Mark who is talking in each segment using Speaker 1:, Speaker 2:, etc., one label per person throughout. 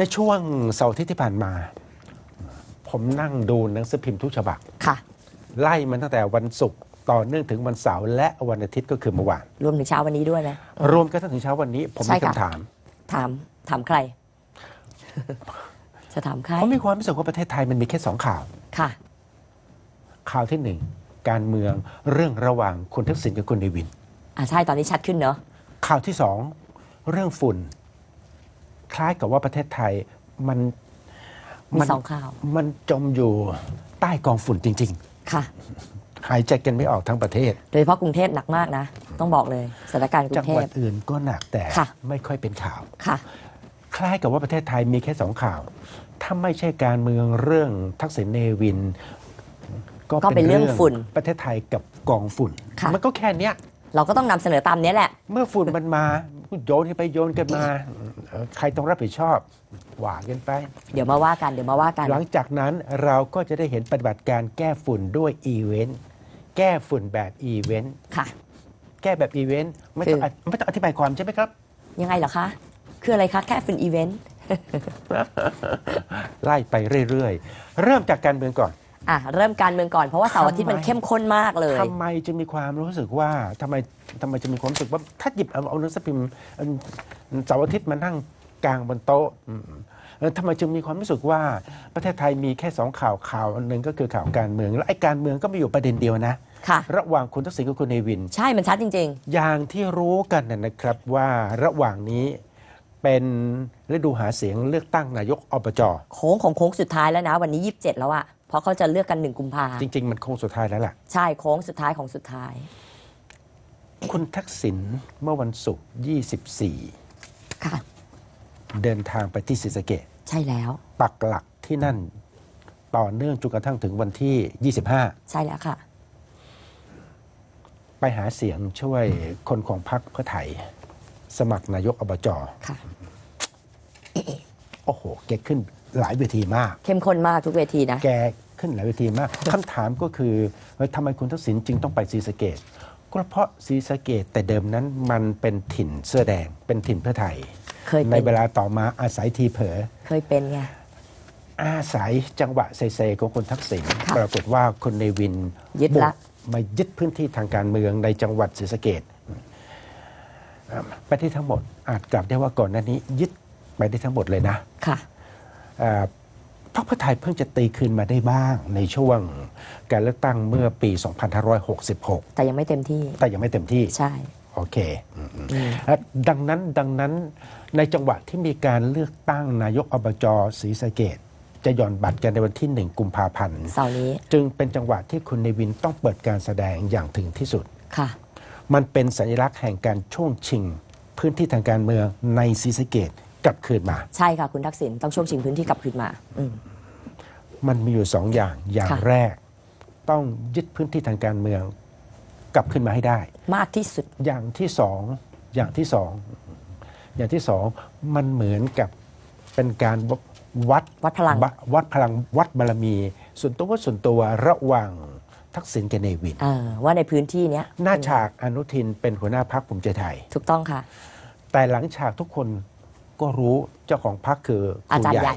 Speaker 1: ในช่วงเสาร์อาทิตย์ที่ผ่านมา ผมนั่งดูหนังสือพิมพ์ทุกฉบับ
Speaker 2: ค่ะ
Speaker 1: ไล่มันตั้งแต่วันศุกร์ต่อเนื่องถึงวันเสาร์และวันอาทิตย์ก็คือเมื่อวาน
Speaker 2: รวมถึงเช้าวันนี้ด้วยนะ
Speaker 1: รวมกันจนถึงเช้าวันนี้ ผม
Speaker 2: ใช่
Speaker 1: มี
Speaker 2: ค่ะ
Speaker 1: คำถาม
Speaker 2: ถามถามใคร จะถามใคร
Speaker 1: ผมมีความรู้สึกว่าประเทศไทยมันมีแค่สองข่าว
Speaker 2: ค่ะ
Speaker 1: ข่าวที่หนึ่งการเมืองเรื่องระหว่างคุณทักษิณกับคุณเนวิน
Speaker 2: อ่าใช่ตอนนี้ชัดขึ้นเนอะ
Speaker 1: ข่าวที่สองเรื่องฝุ่น คล้ายกับว่าประเทศไทยมัน
Speaker 2: มี
Speaker 1: มัน
Speaker 2: สองข่าว
Speaker 1: มันจมอยู่ใต้กองฝุ่นจริง
Speaker 2: ค่ะ
Speaker 1: ๆหายใจกันไม่ออกทั้งประเทศ
Speaker 2: โดยเฉพาะกรุงเทพหนักมากนะ ต้องบอกเลยสถานการณ์กรุ
Speaker 1: จัง
Speaker 2: งเท
Speaker 1: หวั
Speaker 2: พ
Speaker 1: ดอื่นก็หนักแต่
Speaker 2: ค่ะ
Speaker 1: ไม่ค่อยเป็นข่าว
Speaker 2: ค่ะ
Speaker 1: คล้ายกับว่าประเทศไทยมีแค่สองข่าว ถ้าไม่ใช่การเมืองเรื่องทักษิณเนวิน
Speaker 2: ก็เป็นเรื่องฝุ่น
Speaker 1: ประเทศไทยกับกองฝุ่น
Speaker 2: ค่ะ
Speaker 1: มันก็แค่เนี้ย
Speaker 2: เราก็ต้องนำเสนอตามนี้แหละ
Speaker 1: เมื่อฝุ่นมันมา โยนกันไปโยนกันมาเอ่อใครต้องรับผิดชอบว่ากันไป
Speaker 2: เดี๋ยวมาว่ากันเดี๋ยวมาว่ากัน
Speaker 1: หลังจากนั้นเราก็จะได้เห็นปฏิบัติการแก้ฝุ่นด้วยอีเวนต์แก้ฝุ่นแบบอีเวนต์
Speaker 2: ค่ะ
Speaker 1: แก้แบบอีเวนต์ไม่ต้อง
Speaker 2: คือ
Speaker 1: อไม่ต้องอธิบายความใช่ไหมครับ
Speaker 2: ยังไงเหรอคะ คืออะไรคะแค่เป็นอีเวนต์
Speaker 1: ไล่ไปเรื่อยๆ เริ่มจากการเมืองก่อน
Speaker 2: อะเริ่มการเมืองก่อนเพราะว่าเสาร์อาทิตย์มัน
Speaker 1: ทำไม
Speaker 2: เข้มข้นมากเลย
Speaker 1: ทำไมจะมีความรู้สึกว่าทำไมทำไมจะมีความรู้สึกว่าถ้าหยิบเอาเอาหนังสือพิมพ์อันเสาร์อาทิตย์มานั่งกลางบนโต๊ะอืมเออทำไมจึงมีความรู้สึกว่าประเทศไทยมีแค่สองข่าวข่าวอันหนึ่งก็คือข่าวการเมือง และไอ้การเมืองก็มีอยู่ประเด็นเดียวนะ
Speaker 2: ค่ะ
Speaker 1: ระหว่างคุณทักษิณกับคุณเนวิน
Speaker 2: ใช่มันชัดจริง
Speaker 1: อย่างที่รู้กันนะนะครับว่าระหว่างนี้เป็นฤดูหาเสียงเลือกตั้งนายกอบจ
Speaker 2: ๆ โค้งของโค้งสุดท้ายแล้วนะ วันนี้ 27 แล้วอะ เพราะเขาจะเลือกกันหนึ่งกุมภา
Speaker 1: จริง ๆ มันคงสุดท้ายแล้วล่ะ
Speaker 2: ใช่โค้งสุดท้ายของสุดท้าย
Speaker 1: คุณทักษิณเมื่อวันศุกร์24
Speaker 2: ค่ะ
Speaker 1: เดินทางไปที่ศรีสะเกษ
Speaker 2: ใช่แล้ว
Speaker 1: ปักหลักที่นั่นต่อเนื่องจนกระทั่งถึงวันที่ 25
Speaker 2: ใช่แล้วค่ะ
Speaker 1: ไปหาเสียงช่วยคนของพรรคเพื่อไทย สมัครนายกอบจ
Speaker 2: ค่ะ
Speaker 1: โอ้โห แกขึ้น หลายเวทีมาก
Speaker 2: เข้มข้นมากทุกเวทีนะ
Speaker 1: แกขึ้นหลายเวทีมาก คำถามก็คือเอ้ยทำไมคุณทักษิณจึงต้องไปศรีสะเกดก็เพราะศรีสะเกดแต่เดิมนั้นมันเป็นถิ่นเสื้อแดง เป็นถิ่นเพื่อไทย
Speaker 2: เคย
Speaker 1: ใน
Speaker 2: เป็น
Speaker 1: เวลาต่อมาอาศัยทีเผลอ
Speaker 2: เคยเป็นไง
Speaker 1: อาศัยจังหวะเซๆของคุณทักษิณ
Speaker 2: ค่ะ
Speaker 1: ปรากฏว่าคนในวิน
Speaker 2: ยึดละ
Speaker 1: บุกมายึดพื้นที่ทางการเมืองในจังหวัดศรีสะเกดไปที่ทั้งหมดอาจกลับได้ว่าก่อนหน้านี้ยึดไปได้ทั้งหมดเลยนะ
Speaker 2: ค่ะ
Speaker 1: เอ่อ พรรคเพื่อไทยเพิ่งจะตีคืนมาได้บ้างในช่วงการเลือกตั้งเมื่อปี 2566
Speaker 2: แต่ยังไม่เต็มที่
Speaker 1: แต่ยังไม่เต็มที่
Speaker 2: ใช่
Speaker 1: โอเคอืม
Speaker 2: อืม
Speaker 1: ๆและดังนั้นดังนั้นในจังหวะที่มีการเลือกตั้งนายกอบจศรีสะเกดจะหย่อนบัตรกันในวันที่ 1 กุมภาพันธ์
Speaker 2: เสาร์นี้
Speaker 1: จึงเป็นจังหวะที่คุณเนวินต้องเปิดการแสดงอย่างถึงที่สุด
Speaker 2: ค่ะ
Speaker 1: มันเป็นสัญลักษณ์แห่งการช่วงชิง พื้นที่ทางการเมืองในศรีสะเกด กลับคืนมา
Speaker 2: ใช่ค่ะคุณทักษิณต้องช่วงชิงพื้นที่กลับคืนมาอืม
Speaker 1: มันมีอยู่สองอย่างอย่าง
Speaker 2: ค่ะ
Speaker 1: แรก ต้องยึดพื้นที่ทางการเมือง กลับขึ้นมาให้ได้
Speaker 2: มากที่สุด
Speaker 1: อย่างที่สองอย่างที่สองอย่างที่สองมันเหมือนกับเป็นการวัด
Speaker 2: วัดพลัง
Speaker 1: บะวัดพลังวัดบารมี ส่วนตัวส่วนตัวระหว่างทักษิณกับเนวิน
Speaker 2: เออว่าในพื้นที่เนี้ย
Speaker 1: หน้าฉากอนุทินเป็นหัวหน้าพักภูมิใจไทย
Speaker 2: ถูกต้องค่ะ
Speaker 1: แต่หลังฉากทุกคน ก็รู้เจ้าของพักคือค
Speaker 2: อา
Speaker 1: รู
Speaker 2: จารย์
Speaker 1: ให
Speaker 2: ใหญ่
Speaker 1: ญ่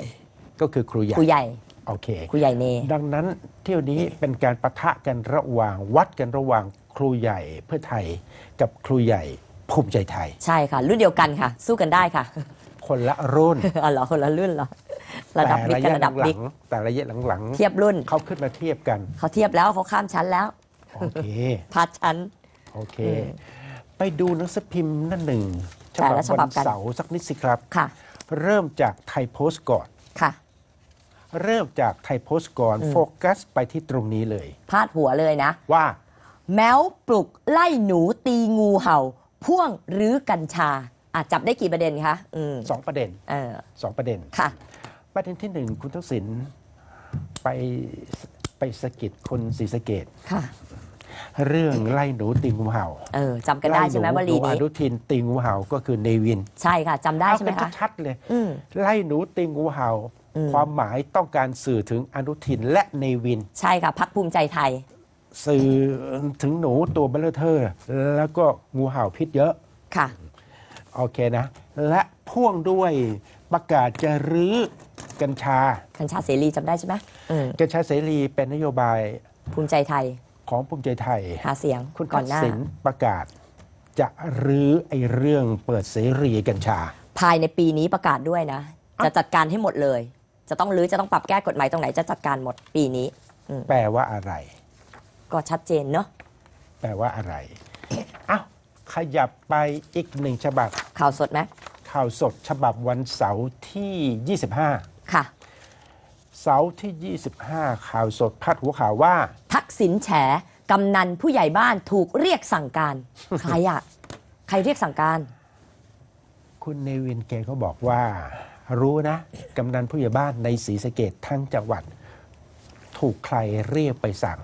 Speaker 1: ก็คือครูใหญ่
Speaker 2: ครูใหญ่
Speaker 1: โอเค
Speaker 2: ครูใหญ่เน
Speaker 1: ดังนั้นเที่ยวนี้เป็นการประทะกันระหว่างวัดกันระหว่างครูใหญ่เพื่อไทย กับครูใหญ่ภูมิใจไทย
Speaker 2: ใช่ค่ะ รุ่นเดียวกันค่ะ สู้กันได้ค่ะ
Speaker 1: คนละรุ่น
Speaker 2: อ๋อเหรอคนละรุ่นเหรอระดับ
Speaker 1: แต่
Speaker 2: บิ๊ก
Speaker 1: ระ
Speaker 2: กับ
Speaker 1: ยะ
Speaker 2: ระดับ
Speaker 1: หลั
Speaker 2: บิ๊ก
Speaker 1: งๆแต่ระยะหลัง
Speaker 2: เทียบรุ่น
Speaker 1: ๆเขาขึ้นมาเทียบกัน
Speaker 2: เขาเทียบแล้วเขาข้ามชั้นแล้ว
Speaker 1: โอเค
Speaker 2: พัดชั้น
Speaker 1: โอเค
Speaker 2: อืม
Speaker 1: ไปดูหนังสือพิมพ์นั่นหนึ่ง ฉ
Speaker 2: แต่
Speaker 1: บับ
Speaker 2: ละฉบั
Speaker 1: วั
Speaker 2: บ
Speaker 1: น
Speaker 2: กัน
Speaker 1: เสาร์สักนิดสิครับ
Speaker 2: ค่ะ
Speaker 1: เริ่มจากไทยโพสต์ก่อน
Speaker 2: ค่ะ
Speaker 1: เริ่มจากไทยโพสต์ก่อน
Speaker 2: อืม
Speaker 1: โฟกัสไปที่ตรงนี้เลย
Speaker 2: พาดหัวเลยนะ
Speaker 1: ว่า
Speaker 2: แมวปลุกไล่หนูตีงูเห่า พ่วงหรือกัญชาอาจจับได้กี่ประเด็นคะ อืม
Speaker 1: สองประเด็น
Speaker 2: เออ
Speaker 1: สองประเด็น
Speaker 2: ค่ะ
Speaker 1: ประเด็นที่หนึ่งคุณทักษิณไปไปสะกิดคนศรีสะเกด
Speaker 2: ค่ะ
Speaker 1: เรื่องไล่หนูตีงูเห่า
Speaker 2: เออจำกันได้ใช่ไหม
Speaker 1: ล่
Speaker 2: วลี
Speaker 1: หนูอ
Speaker 2: นี้
Speaker 1: นุทินตีงูเห่าก็คือเนวิน
Speaker 2: ใช่ค่ะจำได้
Speaker 1: เอา
Speaker 2: ใช่ไหม
Speaker 1: กัน
Speaker 2: คะ
Speaker 1: ชัดๆเลย
Speaker 2: อืม
Speaker 1: ไล่หนูตีงูเห่า
Speaker 2: อืม
Speaker 1: ความหมายต้องการสื่อถึงอนุทินและเนวิน
Speaker 2: ใช่ค่ะพักภูมิใจไทย
Speaker 1: สื่อถึงหนูตัวเบลเลอเทอร์ แล้วก็งูเห่าพิษเยอะ
Speaker 2: ค่ะ
Speaker 1: โอเคนะ และพ่วงด้วยประกาศจะรื้อกัญชา
Speaker 2: กัญชาเสรีจำได้ใช่ไหมอืม
Speaker 1: กัญชาเสรีเป็นนโยบาย
Speaker 2: ภูมิใจไทย
Speaker 1: ของภูมิใจไทย
Speaker 2: หาเสียง
Speaker 1: คุณ
Speaker 2: ก่
Speaker 1: ทั
Speaker 2: อน
Speaker 1: ก
Speaker 2: หน้า
Speaker 1: ษิณประกาศ จะรื้อไอ้เรื่องเปิดเสรีกัญชา
Speaker 2: ภายในปีนี้ประกาศด้วยนะ จะจัดการให้หมดเลย จะต้องรื้อจะต้องปรับแก้กฎหมายตรงไหนจะจัดการหมดปีนี้
Speaker 1: แปลว่าอะไร
Speaker 2: ก็ชัดเจนเนาะ
Speaker 1: แปลว่าอะไรอ้าวขยับไปอีกหนึ่งฉบับ
Speaker 2: ข่าวสดไหม
Speaker 1: ข่าวสดฉบับวันเสาร์ที่ 25
Speaker 2: ค่ะ
Speaker 1: เสาร์ที่ 25 ข่าวสดพาดหัวข่าวว่า
Speaker 2: ทักษิณแฉกำนันผู้ใหญ่บ้านถูกเรียกสั่งการ ใครอะใครเรียกสั่งการ
Speaker 1: คุณเนวินแกก็บอกว่า รู้นะ กำนันผู้ใหญ่บ้านในศรีสะเกดทั้งจังหวัด ถูกใครเรียกไปสั่ง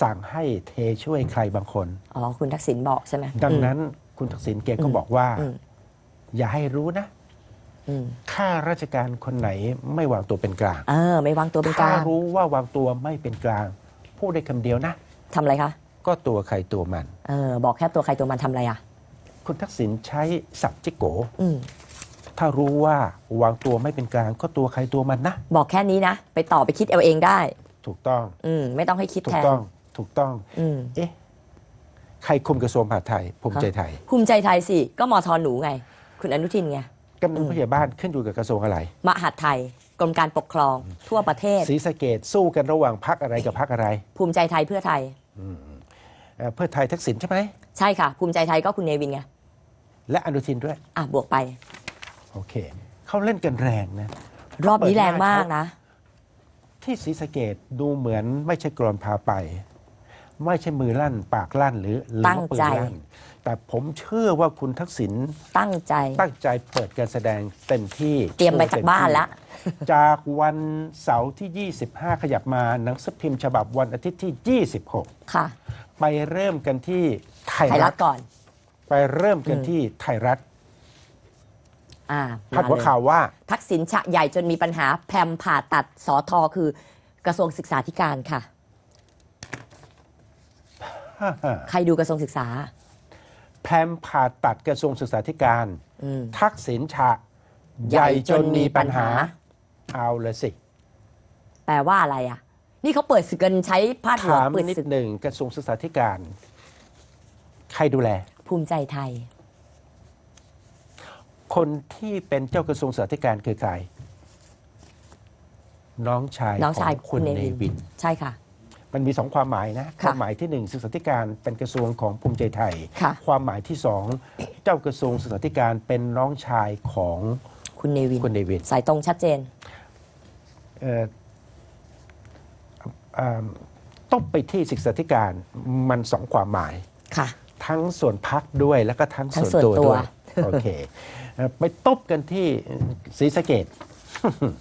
Speaker 1: สั่งให้เทช่วยใครบางคน
Speaker 2: อ๋อ คุณทักษิณบอกใช่ไหม
Speaker 1: ดังนั้นคุณทักษิณแกก็บอกว่า
Speaker 2: อืม
Speaker 1: อย่าให้รู้นะ
Speaker 2: อืม
Speaker 1: ข้าราชการคนไหนไม่วางตัวเป็นกลาง
Speaker 2: เออไม่วางตัวเป็นก
Speaker 1: ถ้า
Speaker 2: ลาง
Speaker 1: รู้ว่าวางตัวไม่เป็นกลาง พูดได้คำเดียวนะ
Speaker 2: ทำอะไรคะ
Speaker 1: ก็ตัวใครตัวมัน
Speaker 2: เออบอกแค่ตัวใครตัวมันทำอะไรอะ
Speaker 1: คุณทักษิณใช้สับจิโก
Speaker 2: อืม
Speaker 1: ถ้ารู้ว่าวางตัวไม่เป็นกลางก็ตัวใครตัวมันนะ
Speaker 2: บอกแค่นี้นะ ไปต่อไปคิดเอาเองได้
Speaker 1: ถูกต้อง
Speaker 2: อืมไม่ต้องให้คิด
Speaker 1: ถู
Speaker 2: แท
Speaker 1: ก
Speaker 2: น
Speaker 1: ต้องถูกต้อง
Speaker 2: อืม
Speaker 1: เอ๊ะใครคุมกระทรวงมหาดไทยภูมิใจไทย
Speaker 2: ภูมิใจไทยสิ ก็มทหนูไง คุณอนุทินไง
Speaker 1: กำนันผู้ใหญ่บ้านขึ้นอยู่กับกระทรวงอะไร
Speaker 2: มหาดไทยกรมการปกครองทั่วประเทศ
Speaker 1: ศรีสะเกดสู้กันระหว่างพักอะไรกับพักอะไร
Speaker 2: ภูมิใจไทยเพื่อไทย
Speaker 1: เอ่อเพื่อไทยทักษิณใช่ไหม
Speaker 2: ใช่ค่ะ ภูมิใจไทยก็คุณเนวินไง
Speaker 1: และอนุทินด้วย
Speaker 2: อะบวกไป
Speaker 1: โอเค เขาเล่นกันแรงนะ
Speaker 2: รอบนี้แรงมากนะ
Speaker 1: ที่ศรีสะเกดดูเหมือนไม่ใช่กรอนพาไป ไม่ใช่มือลั่น ปากลั่นหรือหรือ
Speaker 2: ตั้ง
Speaker 1: ว่าปืน
Speaker 2: ใจ
Speaker 1: ลั่นแต่ผมเชื่อว่าคุณทักษิณ
Speaker 2: ตั้งใจ
Speaker 1: ตั้งใจเปิดการแสดงเต็มที่
Speaker 2: เตรียมมาจากบ้านละ
Speaker 1: จากวันเสาร์ที่ 25 ขยับมาหนังสือพิมพ์ฉบับวันอาทิตย์ที่ 26
Speaker 2: ค่ะ
Speaker 1: ไปเริ่มกันที่ไทย
Speaker 2: ไทย
Speaker 1: รั
Speaker 2: รั
Speaker 1: ฐ
Speaker 2: ฐก่อน
Speaker 1: ไปเริ่มกันที่ไทยรัฐ
Speaker 2: อ่า
Speaker 1: พัดหัว
Speaker 2: มเลย
Speaker 1: ข่าวว่า
Speaker 2: ทักษิณฉะใหญ่จนมีปัญหาแพรมผ่าตัดสอทอคือกระทรวงศึกษาธิการค่ะ ใครดูกระทรวงศึกษา
Speaker 1: แพรมผ่าตัดกระทรวงศึกษาธิการ
Speaker 2: อืม
Speaker 1: ทักษิณฉะใหญ่จนมีปัญหา เอาละสิ
Speaker 2: แปลว่าอะไรอะ นี่เขาเปิดศึกกันใช้พาดหัว
Speaker 1: ถาม
Speaker 2: เปิด
Speaker 1: นิด
Speaker 2: ศึก
Speaker 1: หนึ่งกระทรวงศึกษาธิการ ใครดูแล
Speaker 2: ภูมิใจไทย
Speaker 1: คนที่เป็นเจ้ากระทรวงศึกษาธิการคือใครน้องชาย
Speaker 2: น้องชาย
Speaker 1: ของคุณเนวิน
Speaker 2: ใช่ค่ะ
Speaker 1: มันมีสองความหมายนะ
Speaker 2: ค่ะ
Speaker 1: ความหมายที่หนึ่งศึกษาธิการเป็นกระทรวงของภูมิใจไทย
Speaker 2: ค่ะ
Speaker 1: ความหมายที่สองเจ้ากระทรวงศึกษาธิการเป็นน้องชายของ
Speaker 2: คุณเนวิน
Speaker 1: คุณเนวิน
Speaker 2: สายตรงชัดเจน
Speaker 1: เอ่อเอ่อต้องไปที่ศึกษาธิการมันสองความหมาย
Speaker 2: ค่ะ
Speaker 1: ทั้งส่วนพักด้วยแล้วก็ทั้ง
Speaker 2: ทั้ง
Speaker 1: ส่วนตัว
Speaker 2: ส่วนตัว
Speaker 1: ด้วยโอเคเอ่อไปตบกันที่ศรีสะเกด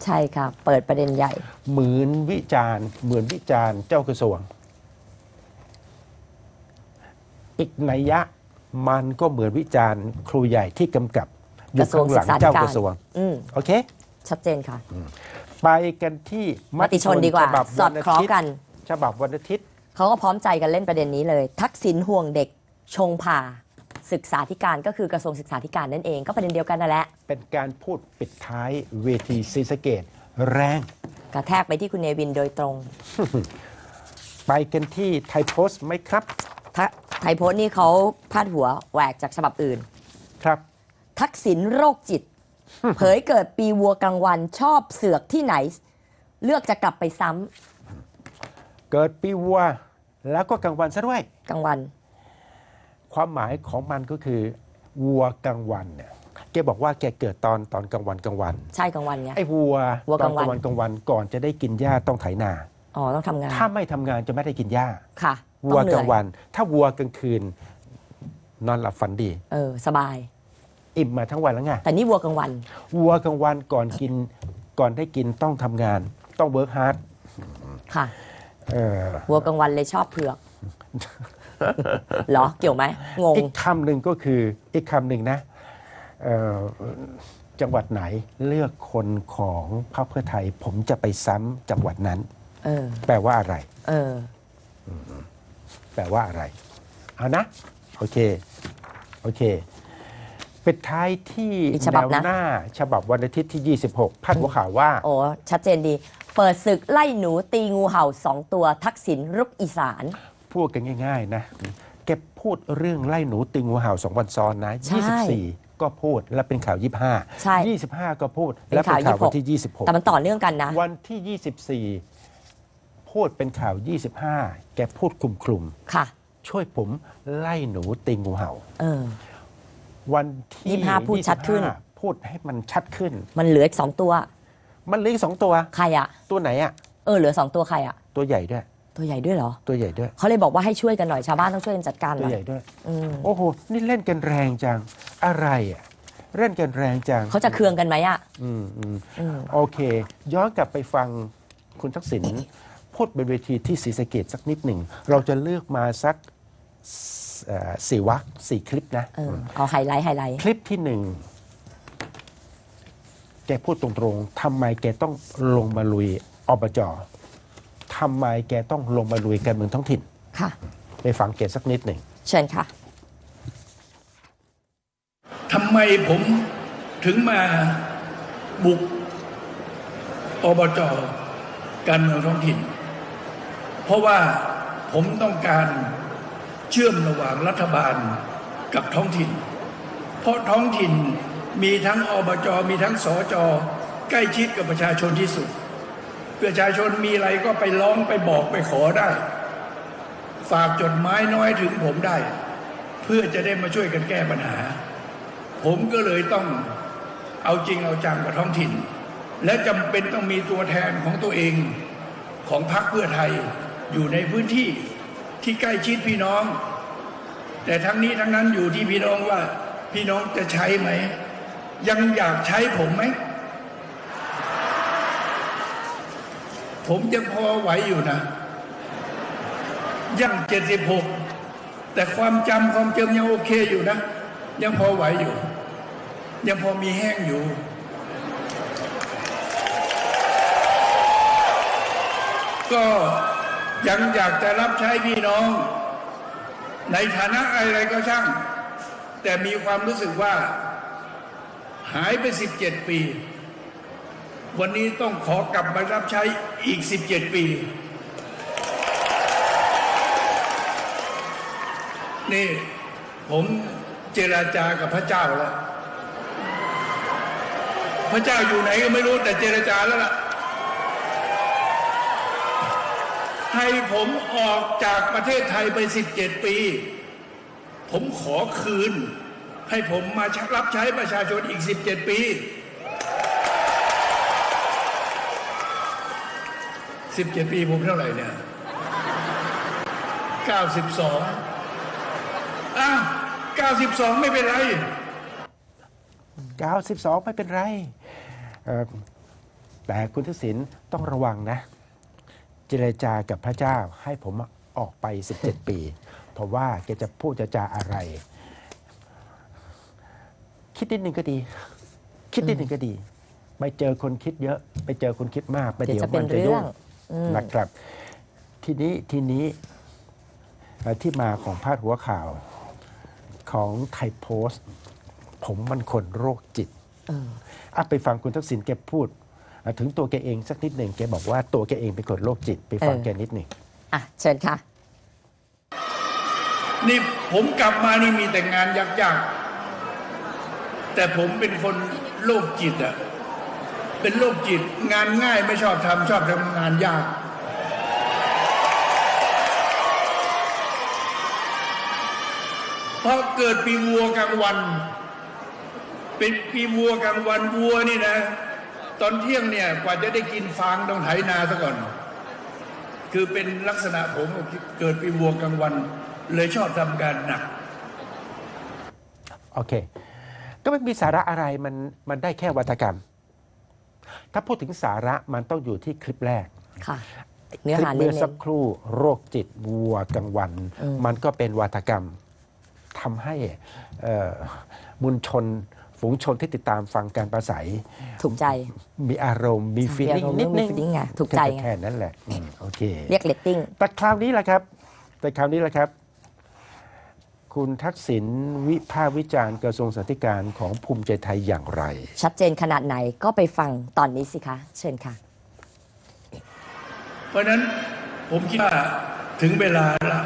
Speaker 2: ใช่ค่ะ เปิดประเด็นใหญ่
Speaker 1: เหมือนวิจารณ์ เหมือนวิจารณ์เจ้ากระทรวง อีกนัยยะมันก็เหมือนวิจารณ์ครูใหญ่ที่กำกับอกยู่
Speaker 2: ระทรวง
Speaker 1: ข้างหลัง
Speaker 2: ศึกษาธิการ
Speaker 1: เจ้ากระทรวง
Speaker 2: อืม
Speaker 1: โอเค
Speaker 2: ชัดเจนค่ะ
Speaker 1: ไปกันที่
Speaker 2: มติชนดีกว่า
Speaker 1: ฉบับ
Speaker 2: สอดคล้องกัน
Speaker 1: ฉบับวันอาทิตย์
Speaker 2: เขาก็พร้อมใจกันเล่นประเด็นนี้เลย ทักษิณห่วงเด็กชงผ่า ศึกษาธิการก็คือกระทรวงศึกษาธิการนั่นเอง ก็ประเด็นเดียวกันนั่นแหละ
Speaker 1: เป็นการพูดปิดท้ายเวทีศรีสะเกดแรง
Speaker 2: กระแทกไปที่คุณเนวินโดยตรง
Speaker 1: ไปกันที่ไทยโพสต์ไหมครับ
Speaker 2: ทะไทยโพสต์นี่เขาพาดหัวแหวกจากฉบับอื่น
Speaker 1: ครับ
Speaker 2: ทักษิณโรคจิต เผยเกิดปีวัวกลางวันชอบเสือกที่ไหน เลือกจะกลับไปซ้ำ
Speaker 1: เกิดปีวัวแล้วก็กลางวันซะด้วย
Speaker 2: กลางวัน
Speaker 1: ความหมายของมันก็คือวัวกลางวันเนี่ยแกบอกว่าแกเกิดตอนตอนกลางวันกลางวัน
Speaker 2: ใช่กลางวันไง
Speaker 1: ไอ้วัว
Speaker 2: วัว
Speaker 1: ต
Speaker 2: ก
Speaker 1: อ
Speaker 2: ลานงวัน
Speaker 1: กลางวันกลางวันก่อนจะได้กินหญ้าต้องไถนา
Speaker 2: อ๋อต้องทำงาน
Speaker 1: ถ้าไม่ทำงานจะไม่ได้กินหญ้า
Speaker 2: ค่ะ
Speaker 1: วัว
Speaker 2: ต้องเห
Speaker 1: ก
Speaker 2: นื่
Speaker 1: ลา
Speaker 2: อย
Speaker 1: งวัน ถ้าวัวกลางคืน นอนหลับฝันดี
Speaker 2: เออสบาย
Speaker 1: อิ่มมาทั้งวันแล้วไง
Speaker 2: แต่นี่วัวกลางวัน
Speaker 1: วัวกลางวันก่อนกินก่อนได้กินต้องทำงาน ต้องเวิร์กฮาร์ด
Speaker 2: ค่ะ
Speaker 1: เออ
Speaker 2: วัวกลางวันเลยชอบเผือก เหรอเกี่ยวไหมงง
Speaker 1: อีกคำหนึ่งก็คืออีกคำหนึ่งนะเอ่อจังหวัดไหนเลือกคนของพรรคเพื่อไทย ผมจะไปซ้ำจังหวัดนั้น
Speaker 2: เออ
Speaker 1: แปลว่าอะไร
Speaker 2: เออ
Speaker 1: แปลว่าอะไร เอานะ โอเค โอเคไปปิดท้ายที่
Speaker 2: อีกฉ
Speaker 1: แน
Speaker 2: บับ
Speaker 1: ว
Speaker 2: นะ
Speaker 1: หน้า ฉบับวันอาทิตย์ที่ 26พาดหัวข่าวว่า
Speaker 2: โอ้ ชัดเจนดี เปิดศึกไล่หนูตีงูเห่าสองตัวทักษิณรุกอีสาน
Speaker 1: พูดกันง่าย ๆ นะ แกพูดเรื่องไล่หนูติงงูเห่าสองวันซ้อนนะ
Speaker 2: ใช่
Speaker 1: 24 ก็พูดและเป็นข่าว 25
Speaker 2: ใช่
Speaker 1: 25 ก็พูด
Speaker 2: เป็น
Speaker 1: และเป็นข่าว
Speaker 2: ข่าว
Speaker 1: วันที่
Speaker 2: แต่มันต่อเนื่องกันนะ
Speaker 1: 26วันที่ 24 พูดเป็นข่าว 25 แกพูดคลุมคลุม
Speaker 2: ค่ะ
Speaker 1: ๆช่วยผมไล่หนูติงงูเห่า
Speaker 2: เออ
Speaker 1: วันที่
Speaker 2: 25พูดชัดขึ้น
Speaker 1: 25พูดให้มันชัดขึ้น
Speaker 2: มันเหลืออีกสองตัว
Speaker 1: มันเหลืออกสองตัว
Speaker 2: ใครอะ
Speaker 1: ตัวไหนอะ
Speaker 2: เออ เหลือสองตัวใครอะ
Speaker 1: ตัวใหญ่ด้วย
Speaker 2: ตัวใหญ่ด้วยเหรอ
Speaker 1: ตัวใหญ่ด้วย
Speaker 2: เขาเลยบอกว่าให้ช่วยกันหน่อยชาวบ้านต้องช่วยกันจัดการห
Speaker 1: ตัว
Speaker 2: น่อ
Speaker 1: ใหญ่
Speaker 2: ย
Speaker 1: ด้วย
Speaker 2: อืม
Speaker 1: โอ้โห นี่เล่นกันแรงจัง อะไรอะ เล่นกันแรงจัง
Speaker 2: เขาจะเคืองกันไหมอะ
Speaker 1: อืมอืม
Speaker 2: อืม
Speaker 1: โอเค ย้อนกลับไปฟังคุณทักษิณพูดบนเวทีที่ศรีสะเกดสักนิดหนึ่ง เราจะเลือกมาสักเอ่อสี่วักสี่คลิปนะ
Speaker 2: เออเอาไฮไลท์ไฮไลท์
Speaker 1: คลิปที่หนึ่ง แกพูดตรงๆทำไมแกต้องลงมาลุยอบจ ทำไมแกต้องลงมาลุยการเมืองท้องถิ่น
Speaker 2: ค่ะ
Speaker 1: ไปฟังแกสักนิดหนึ่ง
Speaker 2: เชิญค่ะ
Speaker 3: ทำไมผมถึงมาบุกอบจการเมืองท้องถิ่น เพราะว่าผมต้องการเชื่อมระหว่างรัฐบาลกับท้องถิ่น เพราะท้องถิ่นมีทั้งอบจมีทั้งสจใกล้ชิดกับประชาชนที่สุด ประชาชนมีอะไรก็ไปร้องไปบอกไปขอได้ ฝากจดหมายน้อยถึงผมได้ เพื่อจะได้มาช่วยกันแก้ปัญหา ผมก็เลยต้องเอาจริงเอาจังกับท้องถิ่น และจำเป็นต้องมีตัวแทนของตัวเองของพรรคเพื่อไทยอยู่ในพื้นที่ที่ใกล้ชิดพี่น้อง แต่ทั้งนี้ทั้งนั้นอยู่ที่พี่น้องว่าพี่น้องจะใช้ไหม ยังอยากใช้ผมไหม ผมยังพอไหวอยู่นะยังเจ็ดสิบหกแต่ความจำความเจำยังโอเคอยู่นะ ยังพอไหวอยู่ ยังพอมีแห้งอยู่ ก็ยังอยากจะรับใช้พี่น้อง ในฐานะอะไรก็ช่าง แต่มีความรู้สึกว่า หายไป17ปี วันนี้ต้องขอกลับมารับใช้อีก 17 ปี นี่ผมเจราจากับพระเจ้าแล้ว พระเจ้าอยู่ไหนก็ไม่รู้แต่เจรจาแล้วล่ะ ให้ผมออกจากประเทศไทยไป 17 ปี ผมขอคืน ให้ผมมารับใช้ประชาชนอีก 17 ปี 17ปีผมเท่าไหร่เนี่ย92อ้าว92ไม่เป็นไร
Speaker 1: 92ไม่เป็นไรเอ่อแต่คุณทักษิณต้องระวังนะ เจรจากับพระเจ้าให้ผมออกไป 17 ปี เพราะว่าแกจะพูดจะจาอะไร คิดนิดหนึ่งก็ดี คิดนิดหนึ่งก็ดี ไปเจอคนคิดเยอะ ไปเจอคนคิดมาก ไป
Speaker 2: เดี๋
Speaker 1: เดี๋
Speaker 2: ย
Speaker 1: ยวว
Speaker 2: จะเป็
Speaker 1: มันนจะยุ่
Speaker 2: เรื่องงอืม
Speaker 1: นะครับ ทีนี้ทีนี้เอ่อที่มาของพาดหัวข่าวของไทยโพสต์ ผมมันคนโรคจิต
Speaker 2: เออ
Speaker 1: อะไปฟังคุณทักษิณแกพูดอะถึงตัวแกเองสักนิดหนึ่งแกบอกว่าตัวแกเองเป็นคนโรคจิต ไปฟัง
Speaker 2: เออ
Speaker 1: แกนิดหนึ่ง
Speaker 2: อะเชิญค่ะ
Speaker 3: นี่ผมกลับมานี่มีแต่งานยากๆ แต่ผมเป็นคนโรคจิตอะ เป็นโรคจิต งานง่ายไม่ชอบทำชอบทำงานยาก เพราะเกิดปีวัวกลางวัน เป็นปีวัวกลางวันวัวนี่นะ ตอนเที่ยงเนี่ยกว่าจะได้กินฟางต้องไถนาซะก่อน คือเป็นลักษณะผมเกิดปีวัวกลางวัน เลยชอบทำการหนัก
Speaker 1: โอเค ก็ไม่มีสาระอะไรมันมันได้แค่วัฒกรรม ถ้าพูดถึงสาระมันต้องอยู่ที่คลิปแรก
Speaker 2: ค่ะเนื้อ
Speaker 1: คลิ
Speaker 2: หา
Speaker 1: ป
Speaker 2: เน้
Speaker 1: เมื่อนสักครู่โรคจิตวัวกลางวัน
Speaker 2: อืม
Speaker 1: มันก็เป็นวัฒกรรมทำให้เอ่อมุลชนฝูงชนที่ติดตามฟังการประสัย
Speaker 2: ๆถูกใจ
Speaker 1: มีอารมณ์มีฟีลลิ่ง
Speaker 2: มีอารมณ์
Speaker 1: นิดนึง
Speaker 2: มี feeling ไงถูกใจไง
Speaker 1: แค่นั้นแหละอืมโอเค
Speaker 2: เรียกเลตติ้ง
Speaker 1: แต่คราวนี้แหละครับ แต่คราวนี้แหละครับ คคุณทักษิณวิพากษ์วิจารณ์กระทรวงสาธการของภูมิใจไทยอย่างไร
Speaker 2: ชัดเจนขนาดไหนก็ไปฟังตอนนี้สิคะ เชิญค่ะ
Speaker 3: เพราะฉะนั้นผมคิดว่าถึงเวลาละ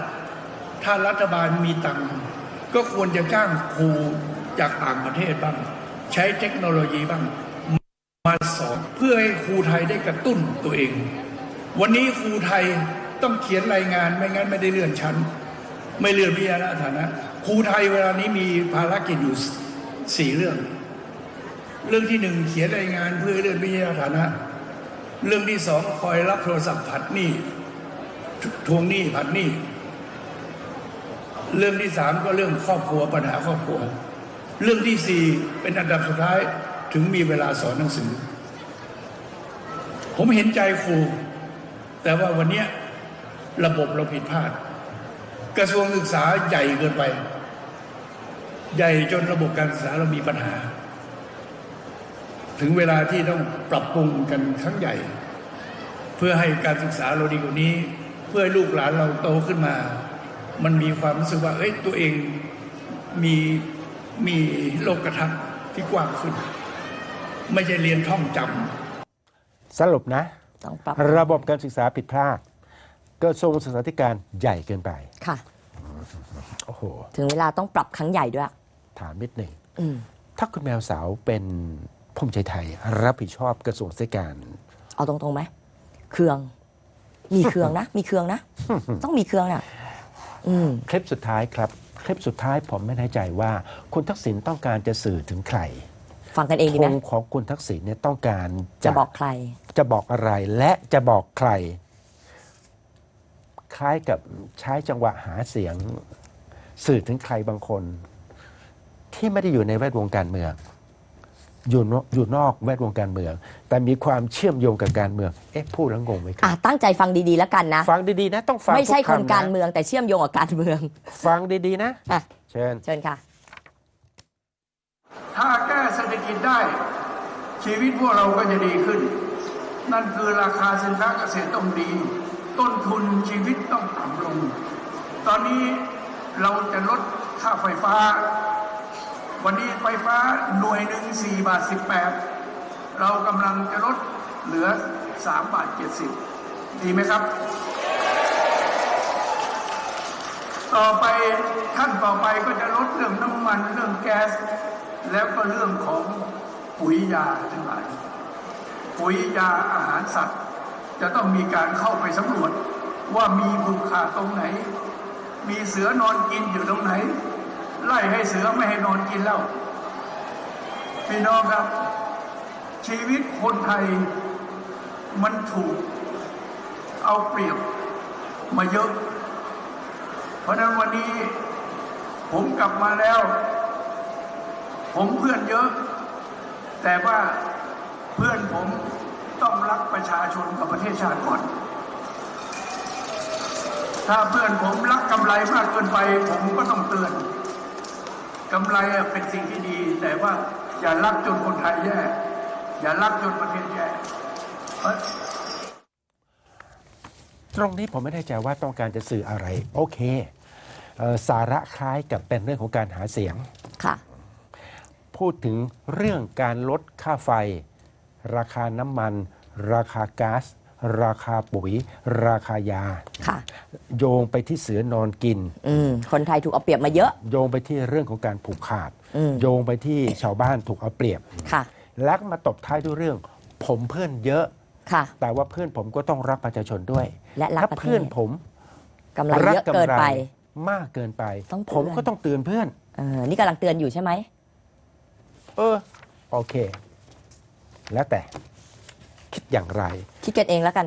Speaker 3: ถ้ารัฐบาลมีตังค์ก็ควรจะจ้างครูจากต่างประเทศบ้าง ใช้เทคโนโลยีบ้าง มาสอนเพื่อให้ครูไทยได้กระตุ้นตัวเอง วันนี้ครูไทยต้องเขียนรายงานไม่งั้นไม่ได้เลื่อนชั้น ไม่เลื่อนวิทยาฐานะครูไทยเวลานี้มีภารกิจอยู่สี่เรื่อง เรื่องที่หนึ่งเขียนรายงานเพื่อเลื่อนวิทยาฐานะ เรื่องที่สองคอยรับโทรศัพท์ผัดหนี้ทวงหนี้ผัดหนี้เรื่องที่สามก็เรื่องครอบครัวปัญหาครอบครัว เรื่องที่สี่เป็นอันดับสุดท้ายถึงมีเวลาสอนหนังสือ ผมเห็นใจครู แต่ว่าวันนี้ระบบเราผิดพลาด กระทรวงศึกษาใหญ่เกินไป ใหญ่จนระบบการศึกษาเรามีปัญหา ถึงเวลาที่ต้องปรับปรุงกันครั้งใหญ่ เพื่อให้การศึกษาเราดีกว่านี้ เพื่อให้ลูกหลานเราโตขึ้นมา มันมีความรู้สึกว่า เอ้ยตัวเองมีมีโลกทัศน์ที่กว้างขึ้น ไม่ใช่เรียนท่องจำ
Speaker 1: สรุปนะ
Speaker 2: ต้องปรับ
Speaker 1: ระบบการศึกษาผิดพลาด กระทรวงศึกษาธิการใหญ่เกินไป
Speaker 2: ค่ะ
Speaker 1: โอ้โห
Speaker 2: ถึงเวลาต้องปรับครั้งใหญ่ด้วย
Speaker 1: ถามนิดหนึ่ง
Speaker 2: อืม
Speaker 1: ถ้าคุณแมวสาวเป็นภูมิใจไทย รับผิดชอบกระทรวงศึกษาธิการ
Speaker 2: เอาตรงๆไหมเครื่อง มีเครื่องนะ มีเครื่องนะ ต้องมีเครื่องน่ะ อืม
Speaker 1: คลิปสุดท้ายครับ คลิปสุดท้ายผมไม่แน่ใจว่า คุณทักษิณต้องการจะสื่อถึงใคร
Speaker 2: ฟังกันเองดี
Speaker 1: ธ
Speaker 2: ไหม
Speaker 1: งของคุณทักษิณเนี่ยต้องการ
Speaker 2: จะบอกใคร
Speaker 1: จะบอกอะไรและจะบอกใคร คล้ายกับใช้จังหวะหาเสียงสื่อถึงใครบางคน ที่ไม่ได้อยู่ในแวดวงการเมืองอยู่นอกอยู่นอกแวดวงการเมือง แต่มีความเชื่อมโยงกับการเมือง เอ๊ะพูดแล้วงงไหมค
Speaker 2: อะ
Speaker 1: รับ
Speaker 2: ตั้งใจฟังดีๆแล้วกันนะ
Speaker 1: ฟังดีๆนะต้องฟัง
Speaker 2: ไม่ใช่
Speaker 1: ทุ
Speaker 2: คนำะการเมืองแต่เชื่อมโยงกับการเมือง
Speaker 1: ฟังดีๆนะ
Speaker 2: อะ
Speaker 1: เชิญ
Speaker 2: เชิญค่ะ
Speaker 3: ถ้าแก้เศรษฐกิจได้ ชีวิตพวกเราก็จะดีขึ้น นั่นคือราคาสินค้าเกษตรต้องดี ต้นทุนชีวิตต้องต่ำลง ตอนนี้เราจะลดค่าไฟฟ้า วันนี้ไฟฟ้าหน่วยหนึ่งสี่บาทสิบแปดเรากำลังจะลดเหลือสามบาทเจ็ดสิบดีไหมครับ ต่อไปขั้นต่อไปก็จะลดเรื่องน้ำมันเรื่องแก๊ส แล้วก็เรื่องของปุ๋ยยาทั้งหลายปุ๋ยยาอาหารสัตว์ จะต้องมีการเข้าไปสำรวจว่ามีผูกขาดตรงไหน มีเสือนอนกินอยู่ตรงไหน ไล่ให้เสือไม่ให้นอนกินแล้วพี่น้องครับ ชีวิตคนไทยมันถูกเอาเปรียบมาเยอะ เพราะฉะนั้นวันนี้ผมกลับมาแล้ว ผมเพื่อนเยอะ แต่ว่าเพื่อนผม ต้องรักประชาชนกับประเทศชาติก่อน ถ้าเพื่อนผมรักกำไรมากเกินไป ผมก็ต้องเตือนกำไรอะเป็นสิ่งที่ดี แต่ว่าอย่ารักจนคนไทยแย่ อย่ารักจนประเทศแย่เพราะ
Speaker 1: ตรงนี้ผมไม่แน่ใจว่าต้องการจะสื่ออะไร โอเคเอ่อสาระคล้ายกับเป็นเรื่องของการหาเสียง
Speaker 2: ค่ะ
Speaker 1: พูดถึงเรื่องการลดค่าไฟ ราคาน้ำมัน ราคาก๊าซราคาปุ๋ย ราคายา
Speaker 2: ค่ะ
Speaker 1: โยงไปที่เสือนอนกิน
Speaker 2: อืมคนไทยถูกเอาเปรียบมาเยอะ
Speaker 1: โยงไปที่เรื่องของการผูกขาด
Speaker 2: อืม
Speaker 1: โยงไปที่ชาวบ้านถูกเอาเปรียบ
Speaker 2: ค่ะ
Speaker 1: แล้วก็มาตบท้ายด้วยเรื่อง ผมเพื่อนเยอะ
Speaker 2: ค่ะ
Speaker 1: แต่ว่าเพื่อนผมก็ต้องรักประชาชนด้วย
Speaker 2: และรัก
Speaker 1: ถ้า
Speaker 2: ประเทศ
Speaker 1: เพื่อนผม
Speaker 2: กำไรเยอะเกินไป
Speaker 1: มากเกินไป
Speaker 2: ต้องเตือน
Speaker 1: ผมก็ต้องเตือนเพื่อน
Speaker 2: เออนี่กำลังเตือนอยู่ใช่ไหม
Speaker 1: เออ โอเค แล้วแต่คิดอย่างไร
Speaker 2: คิดกันเองแล้วกัน